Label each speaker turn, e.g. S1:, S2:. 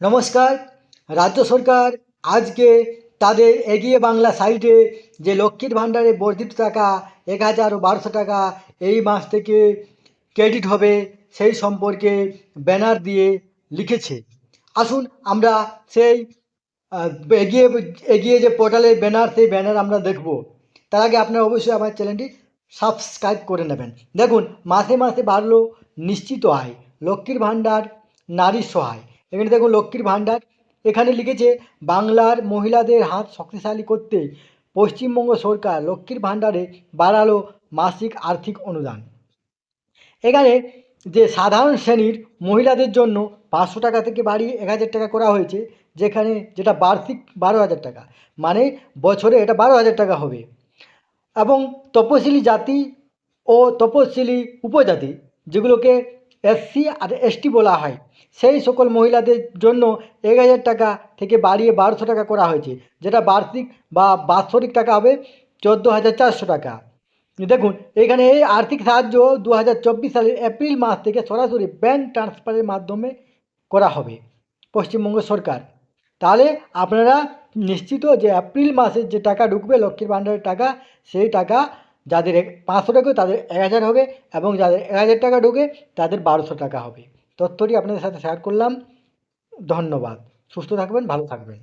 S1: নমস্কার। রাজ্য সরকার আজকে তাদের এগিয়ে বাংলা সাইটে যে লক্ষ্মীর ভাণ্ডারে বর্ধিত টাকা এক হাজার ও বারোশো টাকা এই মাস থেকে ক্রেডিট হবে সেই সম্পর্কে ব্যানার দিয়ে লিখেছে। আসুন আমরা সেই এগিয়ে এগিয়ে যে পোর্টালের ব্যানার, সেই ব্যানার আমরা দেখব। তার আগে আপনারা অবশ্যই আমার চ্যানেলটি সাবস্ক্রাইব করে নেবেন। দেখুন, মাসে মাসে বাড়লো নিশ্চিত আয়, লক্ষ্মীর ভাণ্ডার নারীর সহায়। এখানে দেখুন লক্ষ্মীর ভাণ্ডার। এখানে লিখেছে, বাংলার মহিলাদের হাত শক্তিশালী করতে পশ্চিমবঙ্গ সরকার লক্ষ্মীর ভাণ্ডারে বাড়ালো মাসিক আর্থিক অনুদান। এখানে যে সাধারণ শ্রেণির মহিলাদের জন্য পাঁচশো টাকা থেকে বাড়িয়ে এক হাজার টাকা করা হয়েছে, যেখানে যেটা বার্ষিক বারো হাজার টাকা মানে বছরে এটা বারো হাজার টাকা হবে। এবং তপশিলি জাতি ও তপশিলি উপজাতি, যেগুলোকে এসসি আর এসটি বলা হয়। সেই সকল মহিলাদের জন্য এক হাজার টাকা থেকে বাড়িয়ে বারোশো টাকা করা হয়েছে, যেটা বার্ষিক বা বাৎসরিক টাকা হবে চোদ্দ হাজার চারশো টাকা। দেখুন, এখানে এই আর্থিক সাহায্য দু হাজার চব্বিশ সালের এপ্রিল মাস থেকে সরাসরি ব্যাঙ্ক ট্রান্সফারের মাধ্যমে করা হবে, পশ্চিমবঙ্গ সরকার। তাহলে আপনারা নিশ্চিত যে এপ্রিল মাসে যে টাকা ঢুকবে লক্ষ্মীর ভাণ্ডারের টাকা, সেই টাকা যাদের পাঁচশো টাকা তাদের এক হাজার হবে এবং যাদের এক হাজার টাকা ঢোকে তাদের বারোশো টাকা হবে। তথ্যটি আপনাদের সাথে শেয়ার করলাম। ধন্যবাদ। সুস্থ থাকবেন, ভালো থাকবেন।